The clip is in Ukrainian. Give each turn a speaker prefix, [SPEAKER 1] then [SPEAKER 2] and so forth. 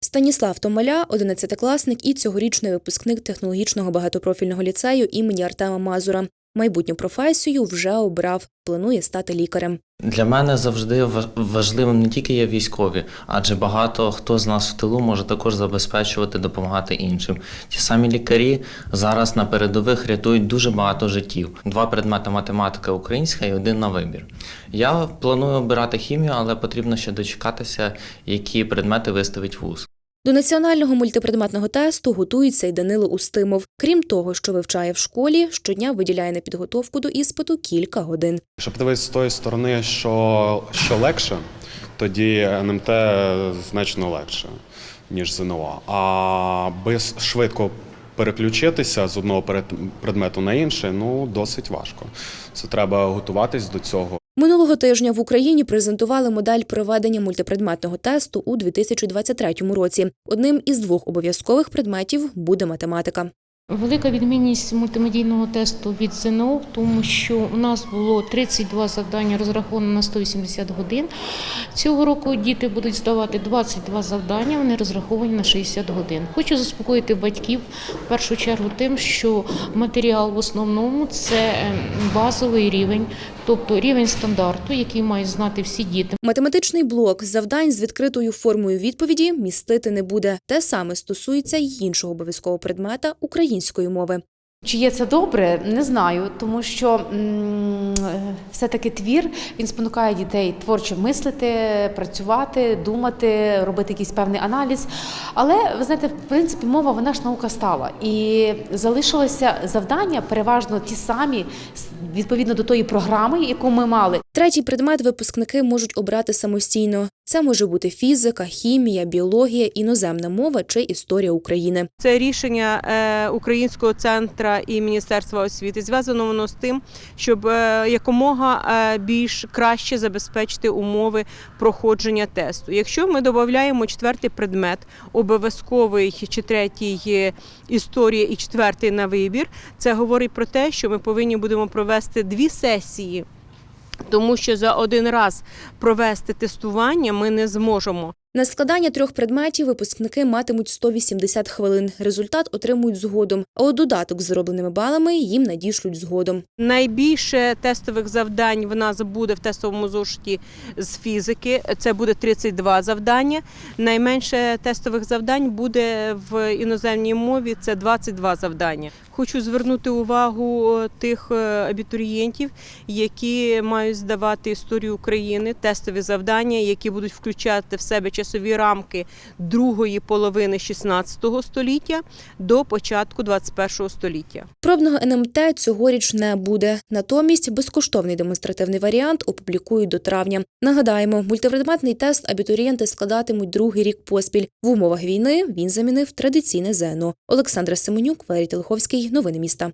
[SPEAKER 1] Станіслав Томаля, 11-класник і цьогорічний випускник технологічного багатопрофільного ліцею імені Артема Мазура. Майбутню професію вже обрав. Планує стати лікарем.
[SPEAKER 2] Для мене завжди ва- важливим не тільки є військові, адже багато хто з нас в тилу може також забезпечувати, допомагати іншим. Ті самі лікарі зараз на передових рятують дуже багато життів. Два предмети математика українська і один на вибір. Я планую обирати хімію, але потрібно ще дочекатися, які предмети виставить вуз.
[SPEAKER 1] До національного мультипредметного тесту готується й Данило Устимов. Крім того, що вивчає в школі, щодня виділяє на підготовку до іспиту кілька годин.
[SPEAKER 3] Щоб подивитися з тої сторони, що, що легше, тоді НМТ значно легше, ніж ЗНО. А без швидко переключитися з одного предмету на інший, ну досить важко. Це треба готуватись до цього.
[SPEAKER 1] Минулого тижня в Україні презентували модель проведення мультипредметного тесту у 2023 році. Одним із двох обов'язкових предметів буде математика.
[SPEAKER 4] Велика відмінність мультимедійного тесту від ЗНО в тому, що у нас було 32 завдання розраховано на 180 годин. Цього року діти будуть здавати 22 завдання, вони розраховані на 60 годин. Хочу заспокоїти батьків в першу чергу тим, що матеріал в основному це е, базовий рівень, тобто рівень стандарту, який мають знати всі діти.
[SPEAKER 1] Математичний блок завдань з відкритою формою відповіді містити не буде. Те саме стосується й іншого обов'язкового предмета української мови.
[SPEAKER 5] Чи є це добре, не знаю, тому що все-таки твір він спонукає дітей творчо мислити, працювати, думати, робити якийсь певний аналіз. Але ви знаєте, в принципі, мова вона ж наука стала. І залишилося завдання переважно ті самі відповідно до тої програми, яку ми мали.
[SPEAKER 1] Третій предмет випускники можуть обрати самостійно. Це може бути фізика, хімія, біологія, іноземна мова чи історія України.
[SPEAKER 6] Це рішення е, Українського центру і Міністерства освіти. Зв'язано воно з тим, щоб е, якомога е, більш краще забезпечити умови проходження тесту. Якщо ми додаємо четвертий предмет, обов'язковий чи третій історія і четвертий на вибір, це говорить про те, що ми повинні будемо провести дві сесії. Тому що за один раз провести тестування ми не зможемо.
[SPEAKER 1] На складання трьох предметів випускники матимуть 180 хвилин. Результат отримують згодом, а от додаток з заробленими балами їм надішлють згодом.
[SPEAKER 6] Найбільше тестових завдань в нас буде в тестовому зошиті з фізики. Це буде 32 завдання. Найменше тестових завдань буде в іноземній мові. Це 22 завдання. Хочу звернути увагу тих е, абітурієнтів, які мають здавати історію України, тестові завдання, які будуть включати в себе часові рамки другої половини 16 століття до початку 21 століття.
[SPEAKER 1] Пробного НМТ цьогоріч не буде. Натомість безкоштовний демонстративний варіант опублікують до травня. Нагадаємо, мультипредметний тест абітурієнти складатимуть другий рік поспіль. В умовах війни він замінив традиційне ЗНО. Олександра Семенюк, Валерій Телеховський. Новини міста.